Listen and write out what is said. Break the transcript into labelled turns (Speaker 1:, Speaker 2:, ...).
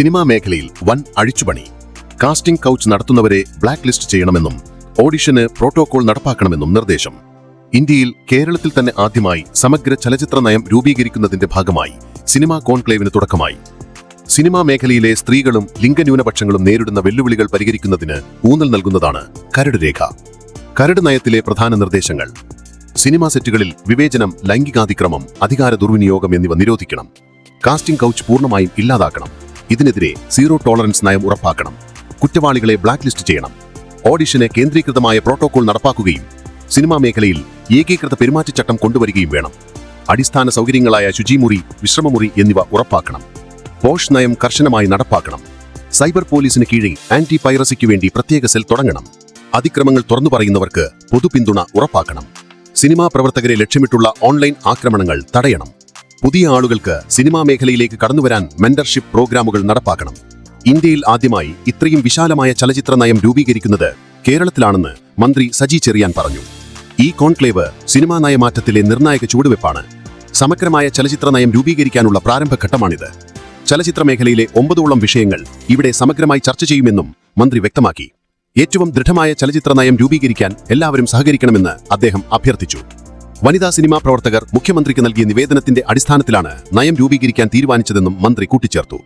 Speaker 1: Cinema മേഖലയിൽ വൻ അഴിച്ചുപണി. കാസ്റ്റിംഗ് കൗച്ച് നടത്തുന്നവരെ ബ്ലാക്ക് ലിസ്റ്റ് ചെയ്യണമെന്നും ഓഡിഷന് പ്രോട്ടോകോൾ നടപ്പാക്കണമെന്നും നിർദ്ദേശം. ഇന്ത്യയിൽ കേരളത്തിൽ തന്നെ ആദ്യമായി സമഗ്ര ചലച്ചിത്ര നയം രൂപീകരിക്കുന്നതിന്റെ ഭാഗമായി സിനിമാ കോൺക്ലേവിന് തുടക്കമായി. സിനിമാ മേഖലയിലെ സ്ത്രീകളും ലിംഗന്യൂനപക്ഷങ്ങളും നേരിടുന്ന വെല്ലുവിളികൾ പരിഹരിക്കുന്നതിന് ഊന്നൽ നൽകുന്നതാണ് കരട് രേഖ. കരട് നയത്തിലെ പ്രധാന നിർദ്ദേശങ്ങൾ. സിനിമാ സെറ്റുകളിൽ വിവേചനം ലൈംഗികാതിക്രമം അധികാര ദുർവിനിയോഗം എന്നിവ നിരോധിക്കണം. കാസ്റ്റിംഗ് കൗച്ച് പൂർണമായും ഇല്ലാതാക്കണം. ഇതിനെതിരെ സീറോ ടോളറൻസ് നയം ഉറപ്പാക്കണം. കുറ്റവാളികളെ ബ്ലാക്ക് ലിസ്റ്റ് ചെയ്യണം. ഓഡിഷന് കേന്ദ്രീകൃതമായ പ്രോട്ടോകോൾ നടപ്പാക്കുകയും സിനിമാ മേഖലയിൽ ഏകീകൃത പെരുമാറ്റച്ചട്ടം കൊണ്ടുവരികയും വേണം. അടിസ്ഥാന സൗകര്യങ്ങളായ ശുചിമുറി വിശ്രമമുറി എന്നിവ ഉറപ്പാക്കണം. പോഷ് നയം കർശനമായി നടപ്പാക്കണം. സൈബർ പോലീസിന് കീഴിൽ ആന്റി പൈറസിക്കു വേണ്ടി പ്രത്യേക സെൽ തുടങ്ങണം. അതിക്രമങ്ങൾ തുറന്നു പറയുന്നവർക്ക് പൊതുപിന്തുണ ഉറപ്പാക്കണം. സിനിമാ പ്രവർത്തകരെ ലക്ഷ്യമിട്ടുള്ള ഓൺലൈൻ ആക്രമണങ്ങൾ തടയണം. പുതിയ ആളുകൾക്ക് സിനിമാ മേഖലയിലേക്ക് കടന്നുവരാൻ മെന്റർഷിപ്പ് പ്രോഗ്രാമുകൾ നടപ്പാക്കണം. ഇന്ത്യയിൽ ആദ്യമായി ഇത്രയും വിശാലമായ ചലച്ചിത്ര നയം രൂപീകരിക്കുന്നത് കേരളത്തിലാണെന്ന് മന്ത്രി സജി ചെറിയാൻ പറഞ്ഞു. ഈ കോൺക്ലേവ് സിനിമാ നയമാറ്റത്തിലെ നിർണായക ചുവടുവെപ്പാണ്. സമഗ്രമായ ചലച്ചിത്ര നയം രൂപീകരിക്കാനുള്ള പ്രാരംഭഘട്ടമാണിത് ചലച്ചിത്ര മേഖലയിലെ ഒമ്പതോളം വിഷയങ്ങൾ ഇവിടെ സമഗ്രമായി ചർച്ച ചെയ്യുമെന്നും മന്ത്രി വ്യക്തമാക്കി. ഏറ്റവും ദൃഢമായ ചലച്ചിത്ര നയം രൂപീകരിക്കാൻ എല്ലാവരും സഹകരിക്കണമെന്ന് അദ്ദേഹം അഭ്യർത്ഥിച്ചു. വനിതാ സിനിമാ പ്രവർത്തകർ മുഖ്യമന്ത്രിക്ക് നൽകിയ നിവേദനത്തിന്റെ അടിസ്ഥാനത്തിലാണ് നയം രൂപീകരിക്കാൻ തീരുമാനിച്ചതെന്നും മന്ത്രി കൂട്ടിച്ചേർത്തു